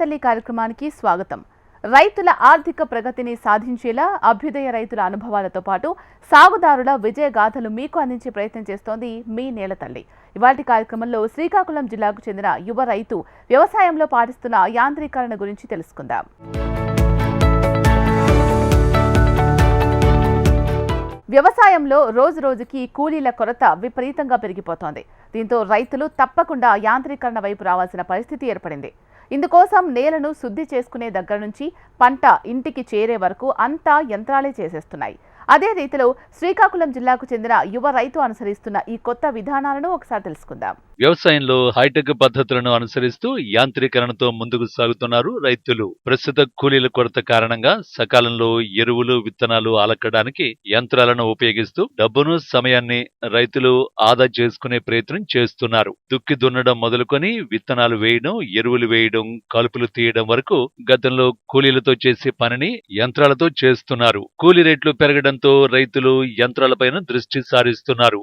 తల్లి కార్యక్రమానికి స్వాగతం. రైతుల ఆర్థిక ప్రగతిని సాధించేలా అభ్యుదయ రైతుల అనుభవాలతో పాటు సాగుదారుల విజయగాథలు మీకు అందించే ప్రయత్నం చేస్తోంది మీ నేలతల్లి. ఇవాటి కార్యక్రమంలో శ్రీకాకుళం జిల్లాకు చెందిన యువ రైతు వ్యవసాయంలో పాటిస్తున్న యాంత్రీకరణ గురించి తెలుసుకుందాం. వ్యవసాయంలో రోజు రోజుకి కూలీల కొరత విపరీతంగా పెరిగిపోతోంది. దీంతో రైతులు తప్పకుండా యాంత్రీకరణ వైపు రావాల్సిన పరిస్థితి ఏర్పడింది. ఇందుకోసం నేలను శుద్ధి చేసుకునే దగ్గర నుంచి పంట ఇంటికి చేరే వరకు అంతా యంత్రాలే చేసేస్తున్నాయి. అదే రీతిలో శ్రీకాకుళం జిల్లాకు చెందిన యువ రైతు అనుసరిస్తున్న ఈ కొత్త విధానాలను ఒకసారి తెలుసుకుందాం. వ్యవసాయంలో హైటెక్ పద్ధతులను అనుసరిస్తూ యాంత్రీకరణతో ముందుకు సాగుతున్నారు రైతులు. ప్రస్తుత కూలీల కొరత కారణంగా సకాలంలో ఎరువులు విత్తనాలు అలకడానికి యంత్రాలను ఉపయోగిస్తూ డబ్బును సమయాన్ని రైతులు ఆదా చేసుకునే ప్రయత్నం చేస్తున్నారు. దుక్కి దున్నడం మొదలుకొని విత్తనాలు వేయడం ఎరువులు వేయడం కలుపులు తీయడం వరకు గతంలో కూలీలతో చేసే పనిని యంత్రాలతో చేస్తున్నారు. కూలీ రేట్లు పెరగడంతో రైతులు యంత్రాలపైన దృష్టి సారిస్తున్నారు.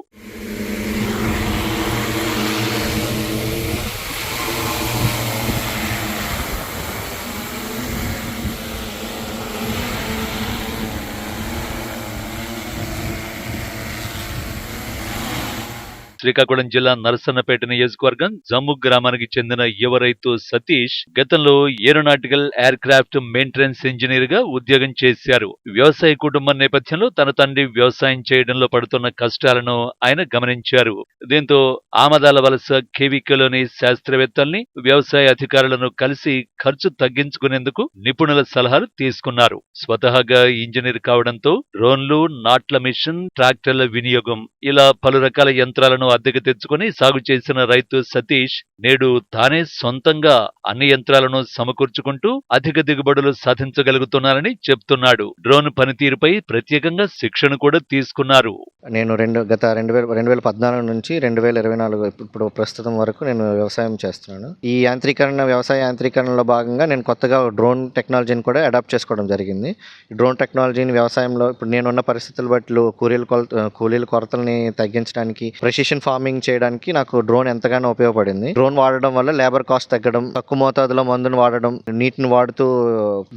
శ్రీకాకుళం జిల్లా నరసన్నపేట నియోజకవర్గం జమ్ము గ్రామానికి చెందిన యువ రైతు సతీష్ గతంలో ఏరోనాటికల్ ఎయిర్ క్రాఫ్ట్ మెయింటెనెన్స్ ఇంజనీర్గా ఉద్యోగం చేశారు. వ్యవసాయ కుటుంబం నేపథ్యంలో తన తండ్రి వ్యవసాయం చేయడంలో పడుతున్న కష్టాలను ఆయన గమనించారు. దీంతో ఆమదాల వలస కేవికలోని శాస్త్రవేత్తల్ని వ్యవసాయ అధికారులను కలిసి ఖర్చు తగ్గించుకునేందుకు నిపుణుల సలహాలు తీసుకున్నారు. స్వతహాగా ఇంజనీర్ కావడంతో డ్రోన్లు నాట్ల మిషన్ ట్రాక్టర్ల వినియోగం ఇలా పలు రకాల యంత్రాలను అద్దెకు తెచ్చుకుని సాగు చేసిన రైతు సతీష్ నేడు తానే సొంతంగా అన్ని యంత్రాలను సమకూర్చుకుంటూ అధిక దిగుబడులు సాధించగలుగుతున్నారని చెప్తున్నాడు. డ్రోన్ పనితీరుపై ప్రత్యేకంగా శిక్షణ కూడా తీసుకున్నారు. నేను రెండు గత రెండు వేల రెండు వేల పద్నాలుగు నుంచి రెండు వేల ఇరవై నాలుగు ఇప్పుడు ప్రస్తుతం వరకు నేను వ్యవసాయం చేస్తున్నాను. ఈ యాంత్రీకరణ వ్యవసాయ యాంత్రీకరణలో భాగంగా నేను కొత్తగా డ్రోన్ టెక్నాలజీని కూడా అడాప్ట్ చేసుకోవడం జరిగింది. ఈ డ్రోన్ టెక్నాలజీని వ్యవసాయంలో ఇప్పుడు నేనున్న పరిస్థితులు బట్టి కూలీల కొలత కూలీల కొరతల్ని తగ్గించడానికి ప్రెసిషన్ ఫార్మింగ్ చేయడానికి నాకు డ్రోన్ ఎంతగానో ఉపయోగపడింది. డ్రోన్ వాడడం వల్ల లేబర్ కాస్ట్ తగ్గడం తక్కువ మోతాదులో మందును వాడడం నీటిని వాడుతూ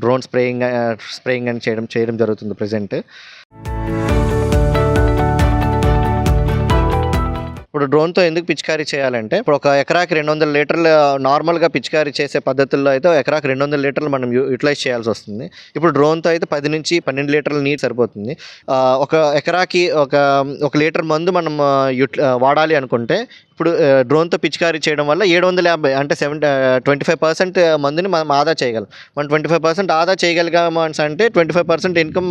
డ్రోన్ స్ప్రేయింగ్ స్ప్రేయింగ్ అని చేయడం చేయడం జరుగుతుంది ప్రజెంట్ ఇప్పుడు డ్రోన్తో ఎందుకు పిచికారీ చేయాలంటే ఇప్పుడు ఒక ఎకరాకి రెండు వందల లీటర్లు నార్మల్గా పిచికారీ చేసే పద్ధతుల్లో అయితే ఎకరాకి రెండు వందల లీటర్లు మనం యూ- యూటిలైజ్ చేయాల్సి వస్తుంది. ఇప్పుడు డ్రోన్తో అయితే పది నుంచి పన్నెండు లీటర్ల నీరు సరిపోతుంది. ఒక ఎకరాకి ఒక ఒక లీటర్ మందు మనం వాడాలి అనుకుంటే ఇప్పుడు డ్రోన్తో పిచికారీ చేయడం వల్ల ఏడు వందల యాభై అంటే సెవెన్ ట్వంటీ ఫైవ్ పర్సెంట్ మందుని మనం ఆదా చేయగలం. మనం ట్వంటీ ఫైవ్ పర్సెంట్ ఆదా చేయగలిగాము అని అంటే ట్వంటీ ఫైవ్ పర్సెంట్ ఇన్కమ్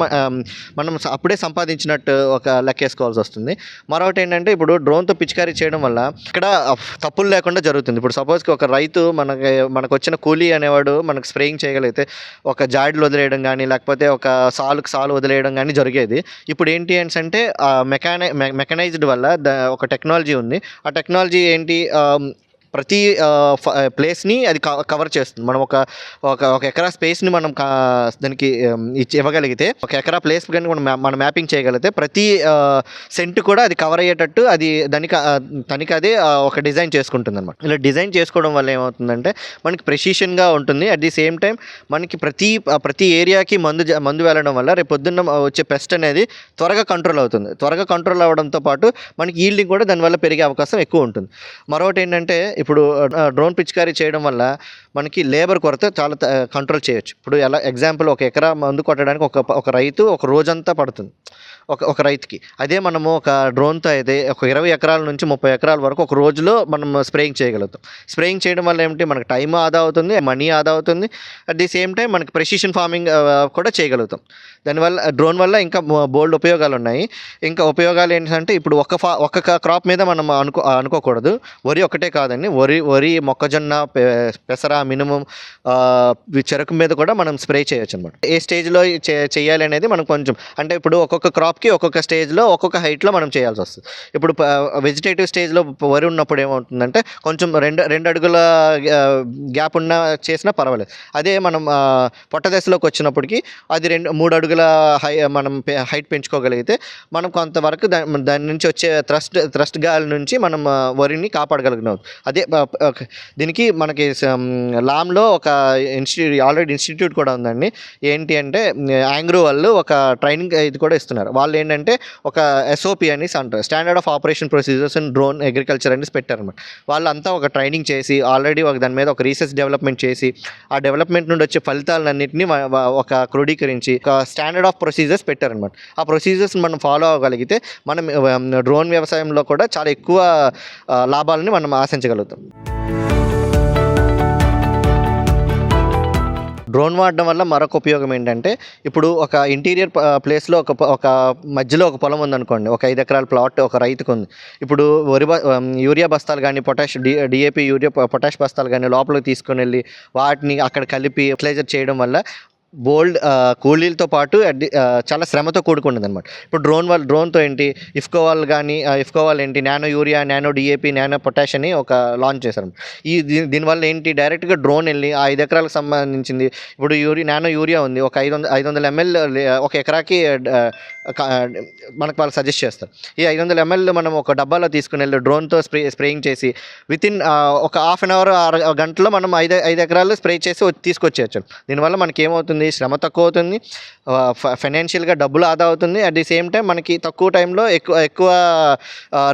మనం అప్పుడే సంపాదించినట్టు ఒక లెక్కేసుకోవాల్సి వస్తుంది. మరొకటి ఏంటంటే ఇప్పుడు డ్రోన్తో పిచికారీ చేయడం వల్ల ఇక్కడ తప్పులు లేకుండా జరుగుతుంది. ఇప్పుడు సపోజ్కి ఒక రైతు మనకి మనకు వచ్చిన కూలీ అనేవాడు మనకు స్ప్రేయింగ్ చేయగలిగితే ఒక జాయిడ్లు వదిలేయడం కానీ లేకపోతే ఒక సాలుకు సాలు వదిలేయడం కానీ జరిగేది. ఇప్పుడు ఏంటి అంటే మెకానై మెకనైజ్డ్ వల్ల ద- ఒక టెక్నాలజీ ఉంది. ఆ టెక్నాలజీ ఏంటి ప్రతి ప్లేస్ని అది కవర్ చేస్తుంది. మనం ఒక ఒక ఒక ఎకరా స్పేస్ని మనం దానికి ఇచ్చి ఇవ్వగలిగితే ఒక ఎకరా ప్లేస్ కానీ మనం మనం మ్యాపింగ్ చేయగలిగితే ప్రతి సెంట్ కూడా అది కవర్ అయ్యేటట్టు అది దానికి తనకి అదే ఒక డిజైన్ చేసుకుంటుంది అనమాట ఇలా డిజైన్ చేసుకోవడం వల్ల ఏమవుతుందంటే మనకి ప్రెసిషన్గా ఉంటుంది. అట్ ది సేమ్ టైం మనకి ప్రతి ప్రతి ఏరియాకి మందు మందు వెళ్ళడం వల్ల రేపు పొద్దున్న వచ్చే పెస్ట్ అనేది త్వరగా కంట్రోల్ అవుతుంది. త్వరగా కంట్రోల్ అవ్వడంతో పాటు మనకి ఈల్డింగ్ కూడా దానివల్ల పెరిగే అవకాశం ఎక్కువ ఉంటుంది. మరొకటి ఏంటంటే ఇప్పుడు డ్రోన్ పిచికారీ చేయడం వల్ల మనకి లేబర్ కొరత చాలా త- కంట్రోల్ చేయొచ్చు. ఇప్పుడు ఎలా ఎగ్జాంపుల్ ఒక ఎకరా మందు కొట్టడానికి ఒక ఒక రైతు ఒక రోజంతా పడుతుంది. ఒక ఒక రైతుకి. అదే మనము ఒక డ్రోన్తో అయితే ఒక ఇరవై ఎకరాల నుంచి ముప్పై ఎకరాల వరకు ఒక రోజులో మనం స్ప్రేయింగ్ చేయగలుగుతాం. స్ప్రేయింగ్ చేయడం వల్ల ఏమిటి? మనకి టైం ఆదా అవుతుంది మనీ ఆదా అవుతుంది. అట్ ది సేమ్ టైం మనకి ప్రెసిషన్ ఫార్మింగ్ కూడా చేయగలుగుతాం. దానివల్ల డ్రోన్ వల్ల ఇంకా బోల్డ్ ఉపయోగాలు ఉన్నాయి. ఇంకా ఉపయోగాలు ఏంటంటే ఇప్పుడు ఒక ఫా ఒక్క క్రాప్ మీద మనం అనుకో అనుకోకూడదు. వరి ఒకటే కాదండి వరి వరి మొక్కజొన్న పె- పెసర మినిమం చెరకు మీద కూడా మనం స్ప్రే చేయొచ్చు అనమాట ఏ స్టేజ్లో చేయాలి అనేది మనం కొంచెం అంటే ఇప్పుడు ఒక్కొక్క క్రాప్కి ఒక్కొక్క స్టేజ్లో ఒక్కొక్క హైట్లో మనం చేయాల్సి వస్తుంది. ఇప్పుడు వెజిటేటివ్ స్టేజ్లో వరి ఉన్నప్పుడు ఏమవుతుందంటే కొంచెం రెండు రెండు అడుగుల గ్యాప్ ఉన్న చేసినా పర్వాలేదు. అదే మనం పొట్ట దశలోకి వచ్చినప్పటికీ అది రెండు మూడు అడుగుల హై మనం హైట్ పెంచుకోగలిగితే మనం కొంతవరకు దాని దాని నుంచి వచ్చే థ్రస్ట్ థ్రస్ట్ గాలి నుంచి మనం వరిని కాపాడగలిగినాం అదే అదే దీనికి మనకి లామ్లో ఒక ఇన్స్టిట్యూట్ ఆల్రెడీ ఇన్స్టిట్యూట్ కూడా ఉందండి. ఏంటి అంటే యాంగ్రో వాళ్ళు ఒక ట్రైనింగ్ ఇది కూడా ఇస్తున్నారు. వాళ్ళు ఏంటంటే ఒక ఎస్ఓపి అని అంటారు. Standard of operation procedures and drone agriculture అని పెట్టారన్నమాట. వాళ్ళంతా ఒక ట్రైనింగ్ చేసి ఆల్రెడీ ఒక దాని మీద ఒక రీసెర్చ్ డెవలప్మెంట్ చేసి ఆ డెవలప్మెంట్ నుండి వచ్చే ఫలితాలన్నింటినీ ఒక క్రోడీకరించి ఒక స్టాండర్డ్ ఆఫ్ ప్రొసీజర్స్ పెట్టారనమాట ఆ ప్రొసీజర్స్ మనం ఫాలో అవ్వగలిగితే మనం డ్రోన్ వ్యవసాయంలో కూడా చాలా ఎక్కువ లాభాలని మనం ఆశించగలుగుతాం. డ్రోన్ వాడడం వల్ల మరొక ఉపయోగం ఏంటంటే ఇప్పుడు ఒక ఇంటీరియర్ ప్లేస్లో ఒక ఒక మధ్యలో ఒక పొలం ఉందనుకోండి ఒక ఐదు ఎకరాల ప్లాట్ ఒక రైతుకు ఉంది. ఇప్పుడు వరి బ- యూరియా బస్తాలు కానీ potash D DAP urea potash బస్తాలు కానీ లోపలికి తీసుకొని వెళ్ళి వాటిని అక్కడ కలిపి ఫర్టిలైజర్ చేయడం వల్ల బోల్డ్ కూలీలతో పాటు చాలా శ్రమతో కూడుకున్నది అనమాట ఇప్పుడు డ్రోన్ వాళ్ళు డ్రోన్తో ఏంటి ఇఫ్కో వాళ్ళు కానీ ఇఫ్కో వాళ్ళు ఏంటి nano urea nano DAP nano potash అని ఒక లాంచ్ చేశారు ఈ దీ- దీనివల్ల ఏంటి డైరెక్ట్గా డ్రోన్ వెళ్ళి ఆ ఐదు ఎకరాలకు సంబంధించింది ఇప్పుడు యూరియా నానో యూరియా ఉంది ఒక ఐదు వందల ఐదు వందల ఎంఎల్ ఒక ఎకరాకి మనకు వాళ్ళు సజెస్ట్ చేస్తారు. ఈ ఐదు వందల ఎంఎల్ మనం ఒక డబ్బాలో తీసుకుని వెళ్ళి డ్రోన్తో స్ప్రే స్ప్రేయింగ్ చేసి విత్ ఇన్ ఒక హాఫ్ అన్ అవర్ ఆరు గంటలో మనం ఐదు ఐదు ఎకరాలు స్ప్రే చేసి తీసుకొచ్చేయచ్చు. దీనివల్ల మనకి ఏమవుతుంది శ్రమ తక్కువ అవుతుంది ఫైనాన్షియల్గా డబ్బులు ఆదా అవుతుంది. అట్ ది సేమ్ టైం మనకి తక్కువ టైంలో ఎక్కువ ఎక్కువ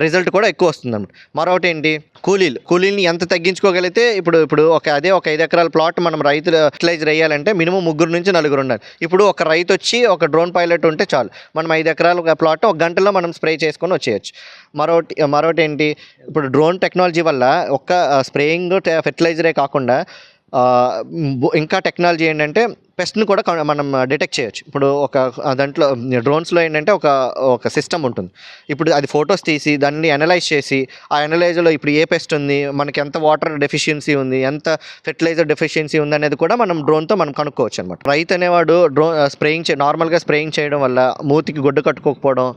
రిజల్ట్ కూడా ఎక్కువ వస్తుంది అనమాట మరొకటి ఏంటి? కూలీలు. కూలీని ఎంత తగ్గించుకోగలిగితే ఇప్పుడు ఇప్పుడు ఒక అదే ఒక ఐదు ఎకరాల ప్లాట్ మనం రైతులు ఫర్టిలైజర్ వేయాలంటే మినిమం ముగ్గురు నుంచి నలుగురు ఉండాలి. ఇప్పుడు ఒక రైతు వచ్చి ఒక డ్రోన్ పైలట్ ఉంటే చాలు. మనం ఐదు ఎకరాల ప్లాట్ ఒక గంటలో మనం స్ప్రే చేసుకొని వచ్చేయచ్చు. మరొకటి మరొకటి ఏంటి? ఇప్పుడు డ్రోన్ టెక్నాలజీ వల్ల ఒక్క స్ప్రేయింగ్ ఫెర్టిలైజరే కాకుండా ఇంకా టెక్నాలజీ ఏంటంటే పెస్ట్ని కూడా మనం డిటెక్ట్ చేయొచ్చు. ఇప్పుడు ఒక దాంట్లో డ్రోన్స్లో ఏంటంటే ఒక ఒక సిస్టమ్ ఉంటుంది. ఇప్పుడు అది ఫొటోస్ తీసి దాన్ని అనలైజ్ చేసి ఆ అనలైజ్లో ఇప్పుడు ఏ పెస్ట్ ఉంది మనకి ఎంత వాటర్ డెఫిషియన్సీ ఉంది ఎంత ఫెర్టిలైజర్ డెఫిషియన్సీ ఉంది అనేది కూడా మనం డ్రోన్తో మనం కనుక్కోవచ్చు అనమాట రైతు అనేవాడు డ్రోన్ స్ప్రేయింగ్ చే నార్మల్గా స్ప్రేయింగ్ చేయడం వల్ల మూతికి గుడ్డ కట్టుకోకపోవడం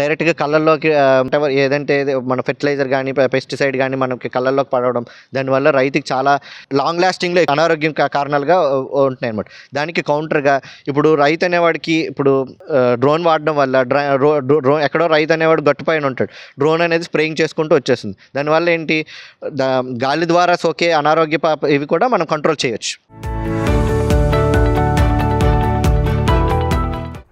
డైరెక్ట్గా కళ్ళల్లోకి ఏదంటే మన ఫెర్టిలైజర్ కానీ పెస్టిసైడ్ కానీ మనకి కళ్ళల్లోకి పడడం దానివల్ల రైతుకి చాలా లాంగ్ లాస్టింగ్లో అనారోగ్యం కారణాలుగా ఉంటున్నాయి అనమాట దానికి కౌంటర్గా ఇప్పుడు రైతు అనేవాడికి ఇప్పుడు డ్రోన్ వాడడం వల్ల డ్రా డ్రోన్ ఎక్కడో రైతు అనేవాడు గట్టుపైన ఉంటాడు. డ్రోన్ అనేది స్ప్రేయింగ్ చేసుకుంటూ వచ్చేస్తుంది. దానివల్ల ఏంటి? దా- గాలి ద్వారా సోకే అనారోగ్య పాప ఇవి కూడా మనం కంట్రోల్ చేయొచ్చు.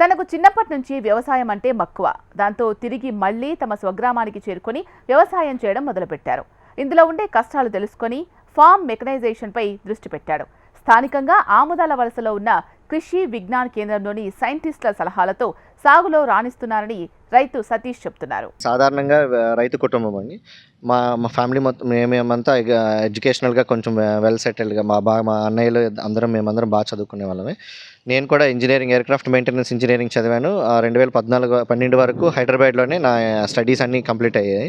తనకు చిన్నప్పటి నుంచి వ్యవసాయం అంటే మక్కువ. దాంతో తిరిగి మళ్ళీ తమ స్వగ్రామానికి చేరుకొని వ్యవసాయం చేయడం మొదలుపెట్టారు. ఇందులో ఉండే కష్టాలు తెలుసుకొని ఫామ్ మెకనైజేషన్పై దృష్టి పెట్టాడు. స్థానికంగా ఆముదాల వలసలో ఉన్న కృషి విజ్ఞాన్ కేంద్రంలోని సైంటిస్టుల సలహాలతో సాగులో రాణిస్తున్నారని రైతు సతీష్ చెప్తున్నారు. సాధారణంగా రైతు కుటుంబం అండి. మా మా ఫ్యామిలీ మొత్తం మేమేమంతా ఎడ్యుకేషనల్గా కొంచెం వెల్ సెటిల్డ్గా మా బాగా మా అన్నయ్యలు అందరం మేమందరం బాగా చదువుకునే వాళ్ళమే. నేను కూడా ఇంజనీరింగ్ ఎయిర్క్రాఫ్ట్ మెయింటెనెన్స్ ఇంజనీరింగ్ చదివాను. రెండు వేల పద్నాలుగు పన్నెండు వరకు హైదరాబాద్లోనే నా స్టడీస్ అన్నీ కంప్లీట్ అయ్యాయి.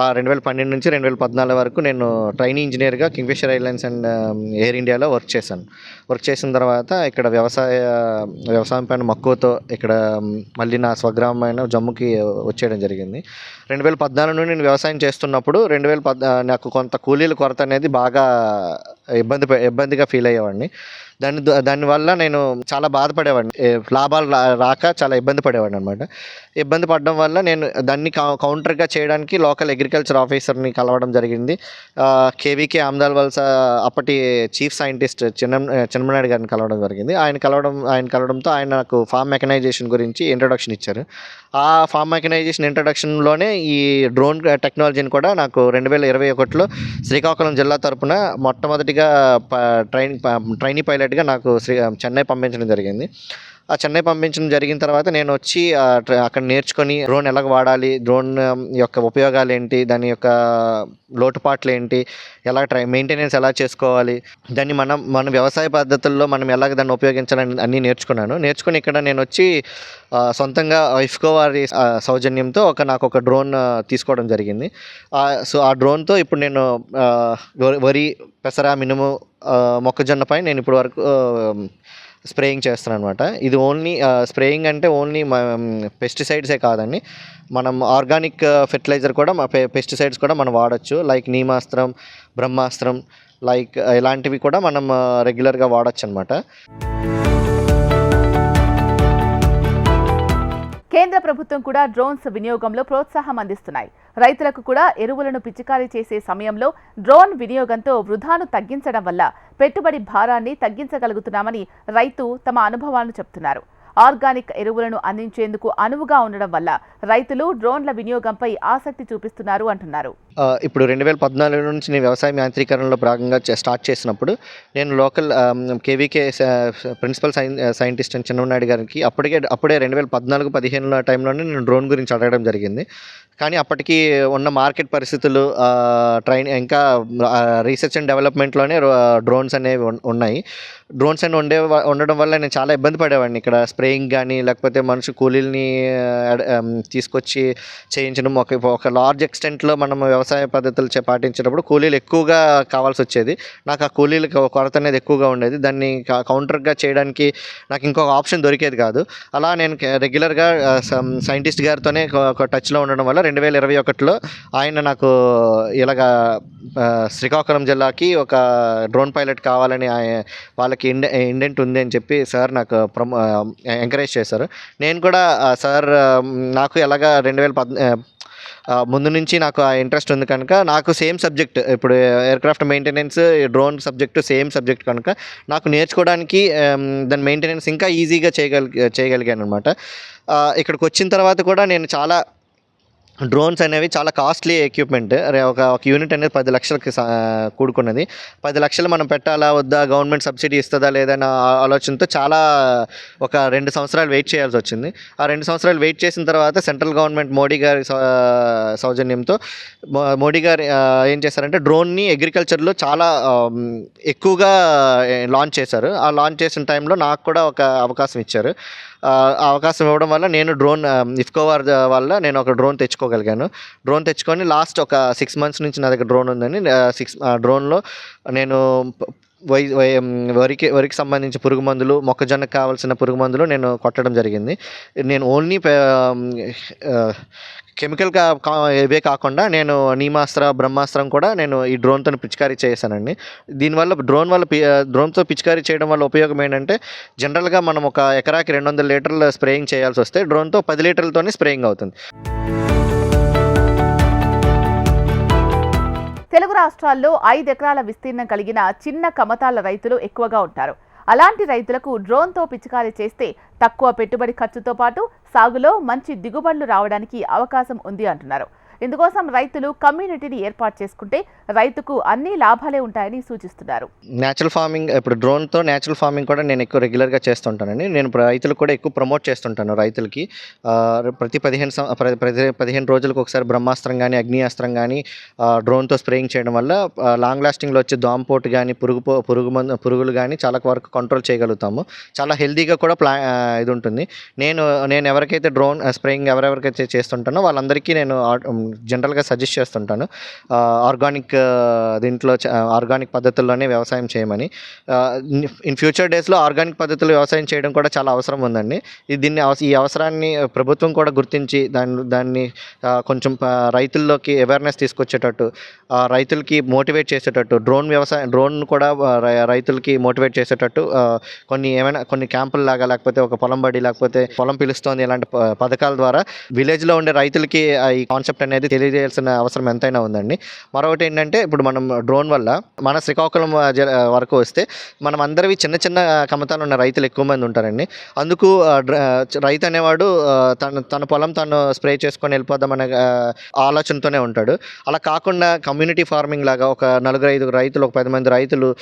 ఆ రెండు వేల పన్నెండు నుంచి రెండు వేల పద్నాలుగు వరకు నేను ట్రైనీ ఇంజనీర్గా కింగ్ఫిషర్ ఎయిర్లైన్స్ అండ్ ఎయిర్ ఇండియాలో వర్క్ చేశాను. వర్క్ చేసిన తర్వాత ఇక్కడ వ్యవసాయ వ్యవసాయం పైన మక్కువతో ఇక్కడ మళ్ళీ నా స్వగ్రామమైన జమ్ముకి వచ్చేయడం జరిగింది. రెండు వేల పద్నాలుగు నుండి నేను వ్యవసాయం చేస్తున్నప్పుడు రెండు వేల పద్ నాకు కొంత కూలీల కొరత అనేది బాగా ఇబ్బంది ఇబ్బందిగా ఫీల్ అయ్యేవాడిని. దాని ద- దానివల్ల నేను చాలా బాధపడేవాడిని. లాభాలు రా- రాక చాలా ఇబ్బంది పడేవాడిని అనమాట ఇబ్బంది పడడం వల్ల నేను దాన్ని కౌ- కౌంటర్గా చేయడానికి లోకల్ అగ్రికల్చర్ ఆఫీసర్ని కలవడం జరిగింది. కేవీకే ఆమ్దాల్ వలస అప్పటి చీఫ్ సైంటిస్ట్ చిన్న చిన్నమనాయుడు గారిని కలవడం జరిగింది. ఆయన కలవడం ఆయన కలవడంతో ఆయన నాకు ఫామ్ మెకనైజేషన్ గురించి ఇంట్రొడక్షన్ ఇచ్చారు. ఆ ఫామ్ మెకనైజేషన్ ఇంట్రొడక్షన్లోనే ఈ డ్రోన్ టెక్నాలజీని కూడా నాకు రెండు వేల ఇరవై ఒకటిలో శ్రీకాకుళం జిల్లా తరపున మొట్టమొదటిగా ప- ట్రైన్ ట్రైనీ పైలట్గా నాకు శ్రీ చెన్నై పంపించడం జరిగింది. చెన్నై పంపించడం జరిగిన తర్వాత నేను వచ్చి అక్కడ నేర్చుకొని డ్రోన్ ఎలా వాడాలి డ్రోన్ యొక్క ఉపయోగాలు ఏంటి దాని యొక్క లోటుపాట్లు ఏంటి ఎలా ట్రై మెయింటెనెన్స్ ఎలా చేసుకోవాలి దాన్ని మనం మన వ్యవసాయ పద్ధతుల్లో మనం ఎలాగ దాన్ని ఉపయోగించాలని అన్నీ నేర్చుకున్నాను. నేర్చుకుని ఇక్కడ నేను వచ్చి సొంతంగా ఇఫ్కో వారి సౌజన్యంతో ఒక నాకు ఒక డ్రోన్ తీసుకోవడం జరిగింది. సో ఆ డ్రోన్తో ఇప్పుడు నేను వరి- వరి పెసర మినుము మొక్కజొన్నపై నేను ఇప్పుడు వరకు స్ప్రేయింగ్ చేస్తున్నాను అనమాట ఇది ఓన్లీ స్ప్రేయింగ్ అంటే ఓన్లీ పెస్టిసైడ్సే కాదండి. మనం ఆర్గానిక్ ఫెర్టిలైజర్ కూడా మా పెస్టిసైడ్స్ కూడా మనం వాడచ్చు. లైక్ నీమాస్త్రం బ్రహ్మాస్త్రం లైక్ ఇలాంటివి కూడా మనం రెగ్యులర్గా వాడచ్చు అనమాట కేంద్ర ప్రభుత్వం కూడా డ్రోన్స్ వినియోగంలో ప్రోత్సాహం అందిస్తున్నాయి. రైతులకు కూడా ఎరువులను పిచికారీ చేసే సమయంలో డ్రోన్ వినియోగంతో వృధాను తగ్గించడం వల్ల పెట్టుబడి భారాన్ని తగ్గించగలుగుతున్నామని రైతు తమ అనుభవాలను చెప్తున్నారు ఆర్గానిక్ ఎరువులను అందించేందుకు అనువుగా ఉండడం వల్ల రైతులు డ్రోన్ల వినియోగంపై ఆసక్తి చూపిస్తున్నారు అంటున్నారు. ఇప్పుడు రెండు వేల పద్నాలుగు నుంచి నేను వ్యవసాయ యాంత్రీకరణలో భాగంగా చే- స్టార్ట్ చేసినప్పుడు నేను local KVK principal sign scientist అని చిన్ననాయుడు గారికి అప్పటికే అప్పుడే రెండు వేల పద్నాలుగు పదిహేనుల టైంలోనే నేను డ్రోన్ గురించి అడగడం జరిగింది. కానీ అప్పటికి ఉన్న మార్కెట్ పరిస్థితులు ట్రైన్ ఇంకా రీసెర్చ్ అండ్ డెవలప్మెంట్లోనే డ్రోన్స్ అనేవి ఉన్నాయి. డ్రోన్స్ అని ఉండే ఉండడం వల్ల నేను చాలా ఇబ్బంది పడేవాడిని. ఇక్కడ స్ప్రేయింగ్ కానీ లేకపోతే మనిషి కూలీల్ని తీసుకొచ్చి చేయించడం ఒక ఒక లార్జ్ ఎక్స్టెంట్లో మనం వ్యవసాయ పద్ధతులు చే- పాటించేటప్పుడు కూలీలు ఎక్కువగా కావాల్సి వచ్చేది నాకు ఆ కూలీల కొరత అనేది ఎక్కువగా ఉండేది. దాన్ని కౌంటర్గా చేయడానికి నాకు ఇంకొక ఆప్షన్ దొరికేది కాదు. అలా నేను రెగ్యులర్గా సైంటిస్ట్ గారితోనే ఒక- టచ్లో ఉండడం వల్ల రెండు వేల ఇరవై ఒకటిలో ఆయన నాకు ఇలాగా శ్రీకాకుళం జిల్లాకి ఒక డ్రోన్ పైలట్ కావాలని ఆయన వాళ్ళకి ఇండె ఇండెంట్ ఉంది అని చెప్పి సార్ నాకు ప్రమో ఎంకరేజ్ చేశారు. నేను కూడా సార్ నాకు ఎలాగా రెండు వేల పద్ ముందు నుంచి నాకు ఆ ఇంట్రెస్ట్ ఉంది కనుక నాకు సేమ్ సబ్జెక్ట్ ఇప్పుడు aircraft maintenance drone subject same subject కనుక నాకు నేర్చుకోవడానికి దాని మెయింటెనెన్స్ ఇంకా ఈజీగా చేయగలి చేయగలిగాను అనమాట ఇక్కడికి వచ్చిన తర్వాత కూడా నేను చాలా డ్రోన్స్ అనేవి చాలా కాస్ట్లీ ఎక్విప్మెంట్. ఒక ఒక యూనిట్ అనేది పది లక్షలకి కూడుకున్నది. పది లక్షలు మనం పెట్టాలా వద్దా గవర్నమెంట్ సబ్సిడీ ఇస్తుందా లేదా ఆలోచనతో చాలా ఒక రెండు సంవత్సరాలు వెయిట్ చేయాల్సి వచ్చింది. ఆ రెండు సంవత్సరాలు వెయిట్ చేసిన తర్వాత సెంట్రల్ గవర్నమెంట్ మోడీ గారి సౌ- సౌజన్యంతో మోడీ గారు ఏం చేశారంటే డ్రోన్ని అగ్రికల్చర్లో చాలా ఎక్కువగా లాంచ్ చేశారు. ఆ లాంచ్ చేసిన టైంలో నాకు కూడా ఒక అవకాశం ఇచ్చారు. అవకాశం ఇవ్వడం వల్ల నేను డ్రోన్ ఇఫ్కోవార్ వల్ల నేను ఒక డ్రోన్ తెచ్చుకోగలిగాను. డ్రోన్ తెచ్చుకొని లాస్ట్ ఒక సిక్స్ మంత్స్ నుంచి నా దగ్గర డ్రోన్ ఉందని సిక్స్ డ్రోన్లో నేను వై వై- వరికి వరికి సంబంధించి పురుగు మందులు మొక్కజొన్నకు కావాల్సిన పురుగు మందులు నేను కొట్టడం జరిగింది. నేను ఓన్లీ కెమికల్ కా కా- ఇవే కాకుండా నేను నీమాస్త్ర బ్రహ్మాస్త్రం కూడా నేను ఈ డ్రోన్తో పిచికారీ చేశానండి. దీనివల్ల డ్రోన్ వల్ల డ్రోన్తో పిచికారీ చేయడం వల్ల ఉపయోగం ఏంటంటే జనరల్గా మనం ఒక ఎకరాకి రెండు వందల లీటర్ల స్ప్రేయింగ్ చేయాల్సి వస్తే డ్రోన్తో పది లీటర్లతోనే స్ప్రేయింగ్ అవుతుంది. తెలుగు రాష్ట్రాల్లో ఐదు ఎకరాల విస్తీర్ణం కలిగిన చిన్న కమతాల రైతులు ఎక్కువగా ఉంటారు. అలాంటి రైతులకు డ్రోన్తో పిచికారీ చేస్తే తక్కువ పెట్టుబడి ఖర్చుతో పాటు సాగులో మంచి దిగుబడులు రావడానికి అవకాశం ఉంది అంటున్నారు. ఇందుకోసం రైతులు కమ్యూనిటీని ఏర్పాటు చేసుకుంటే రైతుకు అన్ని లాభాలే ఉంటాయని సూచిస్తున్నారు. న్యాచురల్ ఫార్మింగ్ ఇప్పుడు డ్రోన్తో న్యాచురల్ ఫార్మింగ్ కూడా నేను ఎక్కువ రెగ్యులర్గా చేస్తుంటానండి. నేను రైతులు కూడా ఎక్కువ ప్రమోట్ చేస్తుంటాను రైతులకి. ప్రతి పదిహేను ప్రతి పదిహేను రోజులకు ఒకసారి బ్రహ్మాస్త్రం కానీ అగ్నియాస్త్రం కానీ డ్రోన్తో స్ప్రేయింగ్ చేయడం వల్ల లాంగ్ లాస్టింగ్లో వచ్చే దోమపోటు కానీ పురుగు పో- పురుగు మందు పురుగులు కానీ చాలా వరకు కంట్రోల్ చేయగలుగుతాము. చాలా హెల్దీగా కూడా ప్లా ఇది ఉంటుంది. నేను నేను ఎవరికైతే డ్రోన్ స్ప్రేయింగ్ ఎవరెవరికైతే చేస్తుంటానో వాళ్ళందరికీ నేను జనరల్గా సజెస్ట్ చేస్తుంటాను. ఆర్గానిక్ దీంట్లో ఆర్గానిక్ పద్ధతుల్లోనే వ్యవసాయం చేయమని. ఇన్ ఫ్యూచర్ డేస్లో ఆర్గానిక్ పద్ధతులు వ్యవసాయం చేయడం కూడా చాలా అవసరం ఉందండి. ఇది దీన్ని అవస- ఈ అవసరాన్ని ప్రభుత్వం కూడా గుర్తించి దాన్ని దాన్ని కొంచెం రైతుల్లోకి అవేర్నెస్ తీసుకొచ్చేటట్టు రైతులకి మోటివేట్ చేసేటట్టు డ్రోన్ వ్యవసాయం డ్రోన్ కూడా రైతులకి మోటివేట్ చేసేటట్టు కొన్ని ఏమైనా కొన్ని క్యాంపులు లాగా లేకపోతే ఒక పొలం బడి లేకపోతే పొలం పిలుస్తోంది ఇలాంటి పథకాల ద్వారా విలేజ్లో ఉండే రైతులకి ఈ కాన్సెప్ట్ అనేది తెలియజేయాల్సిన అవసరం ఎంతైనా ఉందండి. మరొకటి ఏంటంటే ఇప్పుడు మనం డ్రోన్ వల్ల మన శ్రీకాకుళం జ- వరకు వస్తే మనం అందరివి చిన్న చిన్న కమతాలు ఉన్న రైతులు ఎక్కువ మంది ఉంటారండి. అందుకు రైతు అనేవాడు తన తన పొలం తను స్ప్రే చేసుకొని వెళ్ళిపోదామనే ఆలోచనతోనే ఉంటాడు. అలా కాకుండా కమ్యూనిటీ ఫార్మింగ్ లాగా ఒక నలుగురు ఐదుగురు రైతులు ఒక పది మంది రైతులు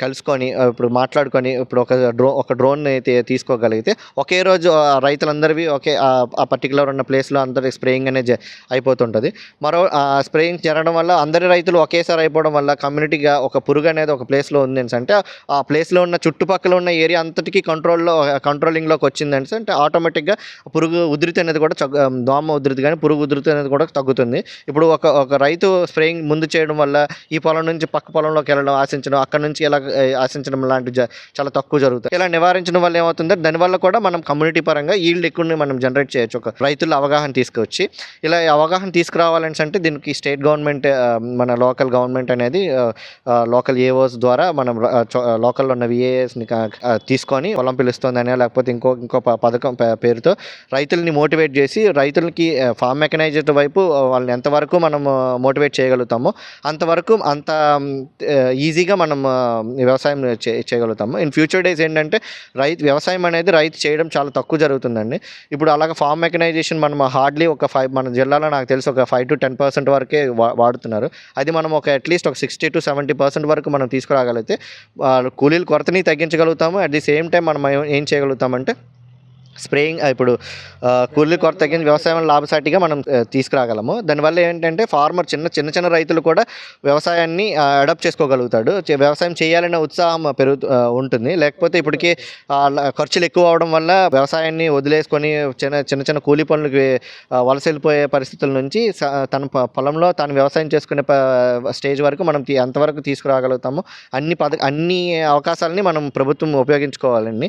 కలుసుకొని ఇప్పుడు మాట్లాడుకొని ఇప్పుడు ఒక డ్రో ఒక డ్రోన్ అయితే తీసుకోగలిగితే ఒకే రోజు రైతులందరివి ఒకే ఆ- పర్టికులర్ ఉన్న ప్లేస్లో అందరి స్ప్రేయింగ్ అనేది జ- అయిపోతుంటుంది. మరో ఆ స్ప్రేయింగ్ జరగడం వల్ల అందరి రైతులు ఒకేసారి అయిపోవడం వల్ల కమ్యూనిటీగా ఒక పురుగు అనేది ఒక ప్లేస్లో ఉంది అంటే ఆ ప్లేస్లో ఉన్న చుట్టుపక్కల ఉన్న ఏరియా అంతటికీ కంట్రోల్లో కంట్రోలింగ్లోకి వచ్చింది అంటే ఆటోమేటిక్గా పురుగు ఉధృతి అనేది కూడా చగ్- దోమ ఉధృతి కానీ పురుగు ఉధృతి అనేది కూడా తగ్గుతుంది. ఇప్పుడు ఒక ఒక రైతు స్ప్రేయింగ్ ముందు చేయడం వల్ల ఈ పొలం నుంచి పక్క పొలంలోకి వెళ్ళడం ఆశించడం అక్కడ నుంచి ఇలా ఆశించడం లాంటివి జ- చాలా తక్కువ జరుగుతుంది ఇలా నివారించడం వల్ల ఏమవుతుందంటే దానివల్ల కూడా మనం కమ్యూనిటీ పరంగా ఈల్డ్ ఎక్కువని మనం జనరేట్ చేయొచ్చు. ఒక రైతుల అవగాహన తీసుకొచ్చి ఇలా అవగాహన తీసుకురావాలని అంటే దీనికి స్టేట్ గవర్నమెంట్ మన లోకల్ గవర్నమెంట్ అనేది లోకల్ ఏఓస్ ద్వారా మనం లోకల్లో ఉన్న విఏఎస్ని తీసుకొని పొలం పిలుస్తుందని లేకపోతే ఇంకో ఇంకో పథకం పేరుతో రైతుల్ని మోటివేట్ చేసి రైతులకి ఫార్మ్ మెకనైజర్ వైపు వాళ్ళని ఎంతవరకు మనం మోటివేట్ చేయగలుగుతామో అంతవరకు అంత ఈజీగా మనం వ్యవసాయం చేయగలుగుతాము. ఇన్ ఫ్యూచర్ డేస్ ఏంటంటే రైతు వ్యవసాయం అనేది రైతు చేయడం చాలా తక్కువ జరుగుతుందండి. ఇప్పుడు అలాగే ఫార్మ్ మెకనైజేషన్ మనం హార్డ్లీ ఒక ఫైవ్ మన జిల్లా జిల్లాలో నాకు తెలిసి. ఒక ఫైవ్ టు టెన్ పర్సెంట్ వరకే వా- వాడుతున్నారు. అది మనం ఒక అట్లీస్ట్ ఒక సిక్స్టీ టు సెవెంటీ పర్సెంట్ వరకు మనం తీసుకురాగలిగితే కూలీల కొరతని తగ్గించగలుగుతాము. అట్ ది సేమ్ టైం మనం ఏం- ఏం చేయగలుగుతామంటే స్ప్రేయింగ్ ఇప్పుడు కూలీ కొరత తగ్గించి వ్యవసాయం లాభసాటిగా మనం తీసుకురాగలము. దానివల్ల ఏంటంటే ఫార్మర్ చిన్న చిన్న చిన్న రైతులు కూడా వ్యవసాయాన్ని అడాప్ట్ చేసుకోగలుగుతాడు. వ్యవసాయం చేయాలనే ఉత్సాహం పెరుగుతూ ఉంటుంది. లేకపోతే ఇప్పటికీ ఖర్చులు ఎక్కువ అవడం వల్ల వ్యవసాయాన్ని వదిలేసుకొని చిన్న చిన్న చిన్న కూలీ పనులకి వలస వెళ్ళిపోయే పరిస్థితుల నుంచి తన పొలంలో తాను వ్యవసాయం చేసుకునే స్టేజ్ వరకు మనం ఎంతవరకు తీసుకురాగలుగుతాము. అన్ని పద అన్ని అవకాశాలని మనం ప్రభుత్వం ఉపయోగించుకోవాలండి.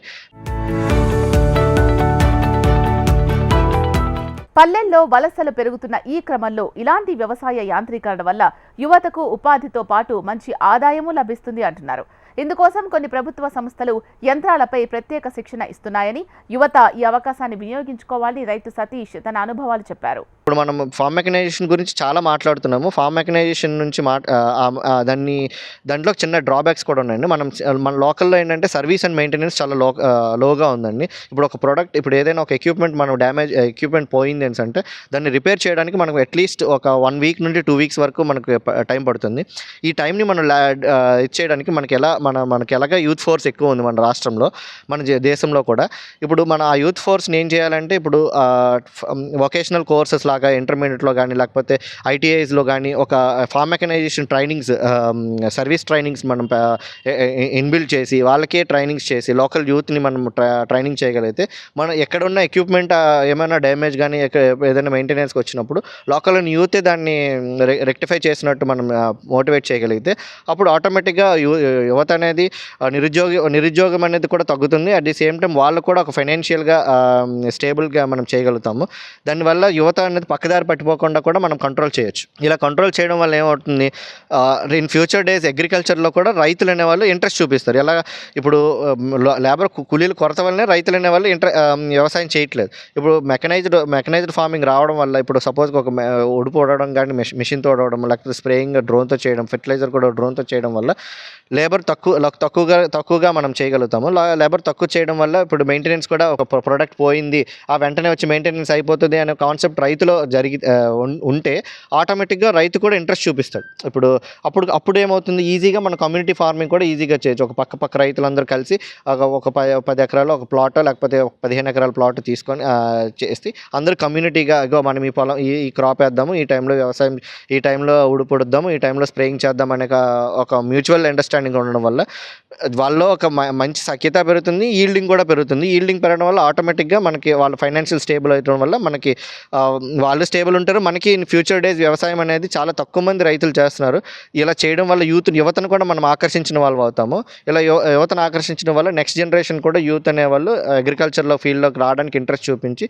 పల్లెల్లో వలసలు పెరుగుతున్న ఈ క్రమంలో ఇలాంటి వ్యవసాయ యాంత్రీకరణ వల్ల యువతకు ఉపాధితో పాటు మంచి ఆదాయము లభిస్తుంది అంటున్నారు. ఇందుకోసం కొన్ని ప్రభుత్వ సంస్థలు యంత్రాలపై ప్రత్యేక శిక్షణ ఇస్తున్నాయని యువత ఈ అవకాశాన్ని వినియోగించుకోవాలని రైతు సతీష్ తన అనుభవాలు చెప్పారు. ఇప్పుడు మనం ఫార్మ్ మెకనైజేషన్ గురించి చాలా మాట్లాడుతున్నాము. ఫార్మ్ మెకనైజేషన్ నుంచి మా దాన్ని దాంట్లో చిన్న డ్రాబ్యాక్స్ కూడా ఉన్నాయండి. మనం మన లోకల్లో ఏంటంటే సర్వీస్ అండ్ మెయింటెనెన్స్ చాలా లో లోగా ఉందండి. ఇప్పుడు ఒక ప్రోడక్ట్ ఇప్పుడు ఏదైనా ఒక ఎక్విప్మెంట్ మనం డ్యామేజ్ ఎక్విప్మెంట్ పోయింది అంటే దాన్ని రిపేర్ చేయడానికి మనకు అట్లీస్ట్ ఒక వన్ వీక్ నుండి టూ వీక్స్ వరకు మనకు టైం పడుతుంది. ఈ టైంని మనం లా ఇచ్చేయడానికి మనకి ఎలా మన మనకి ఎలాగ యూత్ ఫోర్స్ ఎక్కువ ఉంది మన రాష్ట్రంలో మన దేశంలో కూడా. ఇప్పుడు మన ఆ యూత్ ఫోర్స్ని ఏం చేయాలంటే ఇప్పుడు వొకేషనల్ కోర్సెస్ లాగా ఇంటర్మీడియట్లో కానీ లేకపోతే ఐటీఐస్లో కానీ ఒక farm mechanization trainings service trainings మనం ఇన్బిల్డ్ చేసి వాళ్ళకే ట్రైనింగ్స్ చేసి లోకల్ యూత్ని మనం ట్రైనింగ్ చేయగలిగితే మనం ఎక్కడున్న ఎక్విప్మెంట్ ఏమైనా డ్యామేజ్ కానీ ఏదైనా మెయింటెనెన్స్కి వచ్చినప్పుడు లోకల్ యూతే దాన్ని రెక్టిఫై చేసినట్టు మనం మోటివేట్ చేయగలిగితే అప్పుడు ఆటోమేటిక్గా యు యువత అనేది నిరుద్యోగ నిరుద్యోగం అనేది కూడా తగ్గుతుంది. అట్ ది సేమ్ టైం వాళ్ళు కూడా ఒక ఫైనాన్షియల్గా స్టేబుల్గా మనం చేయగలుగుతాము. దానివల్ల యువత అనేది పక్కదారి పట్టిపోకుండా కూడా మనం కంట్రోల్ చేయొచ్చు. ఇలా కంట్రోల్ చేయడం వల్ల ఏమవుతుంది? ఇన్ ఫ్యూచర్ డేస్ అగ్రికల్చర్లో కూడా రైతులు అనేవాళ్ళు ఇంట్రెస్ట్ చూపిస్తారు. ఎలా ఇప్పుడు లేబర్ కూలీల కొరత వల్లనే రైతులు అనేవాళ్ళు ఇంట్ర వ్యవసాయం చేయట్లేదు. ఇప్పుడు మెకనైజ్డ్ మెకనైజ్డ్ ఫార్మింగ్ రావడం వల్ల ఇప్పుడు సపోజ్ ఒక ఉడుపు ఓడడం కానీ మెష్ మిషన్తో ఓడవడం లేకపోతే స్ప్రేయింగ్ డ్రోన్తో చేయడం ఫెర్టిలైజర్ కూడా డ్రోన్తో చేయడం వల్ల లేబర్ తక్కువ తక్కువగా తక్కువగా మనం చేయగలుగుతాము. లేబర్ తక్కువ చేయడం వల్ల ఇప్పుడు మెయింటెనెన్స్ కూడా ఒక ప్రోడక్ట్ ప్రొడక్ట్ పోయింది. ఆ వెంటనే వచ్చి మెయింటెనెన్స్ అయిపోతుంది అనే కాన్సెప్ట్ రైతులో జరిగి ఉంటే ఆటోమేటిక్గా రైతు కూడా ఇంట్రెస్ట్ చూపిస్తాడు. ఇప్పుడు అప్పుడు అప్పుడు ఏమవుతుంది? ఈజీగా మన కమ్యూనిటీ ఫార్మింగ్ కూడా ఈజీగా చేయొచ్చు. ఒక పక్క పక్క రైతులందరూ కలిసి ఒక- ఒక పది ఎకరాలు ఒక ప్లాట్ లేకపోతే ఒక పదిహేను ఎకరాల ప్లాట్ తీసుకొని చేస్తే చేసి అందరూ కమ్యూనిటీగా ఇగో మనం ఈ పొలం ఈ క్రాప్ వేద్దాము ఈ టైంలో వ్యవసాయం ఈ టైంలో ఉడుపుడుద్దాము ఈ టైంలో స్ప్రేయింగ్ చేద్దాం అనే ఒక- మ్యూచువల్ అండర్స్టాండింగ్ ఉండడం వల్ల వాళ్ళలో ఒక మ- మంచి సఖ్యత పెరుగుతుంది ఈల్డింగ్ కూడా పెరుగుతుంది. ఈల్డింగ్ పెరగడం వల్ల ఆటోమేటిక్గా మనకి వాళ్ళ ఫైనాన్షియల్ స్టేబుల్ అవడం వల్ల మనకి వాళ్ళు స్టేబుల్ ఉంటారు. మనకి ఇన్ ఫ్యూచర్ డేస్ వ్యవసాయం అనేది చాలా తక్కువ మంది రైతులు చేస్తున్నారు. ఇలా చేయడం వల్ల యూత్ యువతను కూడా మనం ఆకర్షించిన వాళ్ళు అవుతాము. ఇలా యువ- యువతను ఆకర్షించడం వల్ల నెక్స్ట్ జనరేషన్ కూడా యూత్ అనేవాళ్ళు అగ్రికల్చర్లో ఫీల్డ్లోకి రావడానికి ఇంట్రెస్ట్ చూపించి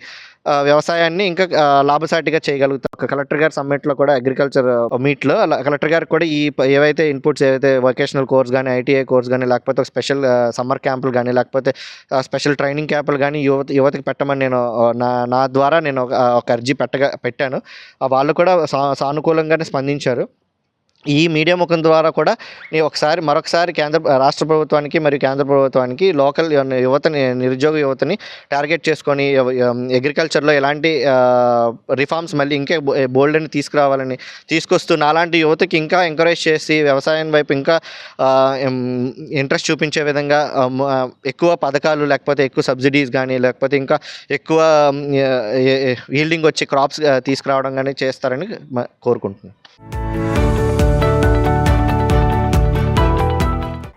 వ్యవసాయాన్ని ఇంకా లాభసాటిగా చేయగలుగుతారు. కలెక్టర్ గారి సమ్మిట్లో కూడా అగ్రికల్చర్ మీట్లో కలెక్టర్ గారికి కూడా ఈ ఏవైతే ఇన్పుట్స్ ఏవైతే వొకేషనల్ కోర్స్ కానీ ఐటీఐ కోర్స్ కానీ లేకపోతే ఒక స్పెషల్ సమ్మర్ క్యాంపులు కానీ లేకపోతే స్పెషల్ ట్రైనింగ్ క్యాంపులు కానీ యువత యువతకి పెట్టమని నేను నా నా ద్వారా నేను ఒక అర్జీ అర్జీ పెట్టగా పెట్టాను వాళ్ళు కూడా సా సానుకూలంగానే స్పందించారు. ఈ మీడియా ముఖం ద్వారా కూడా నేను ఒకసారి మరొకసారి కేంద్ర రాష్ట్ర ప్రభుత్వానికి మరియు కేంద్ర ప్రభుత్వానికి లోకల్ యువతని నిరుద్యోగ యువతని టార్గెట్ చేసుకొని అగ్రికల్చర్లో ఎలాంటి రిఫార్మ్స్ మళ్ళీ ఇంకా బోల్డ్ని తీసుకురావాలని తీసుకొస్తూ నాలాంటి యువతకి ఇంకా ఎంకరేజ్ చేసి వ్యవసాయం వైపు ఇంకా ఇంట్రెస్ట్ చూపించే విధంగా ఎక్కువ పథకాలు లేకపోతే ఎక్కువ సబ్సిడీస్ కానీ లేకపోతే ఇంకా ఎక్కువ ఈల్డింగ్ వచ్చే క్రాప్స్ తీసుకురావడం కానీ చేస్తారని కోరుకుంటున్నాను.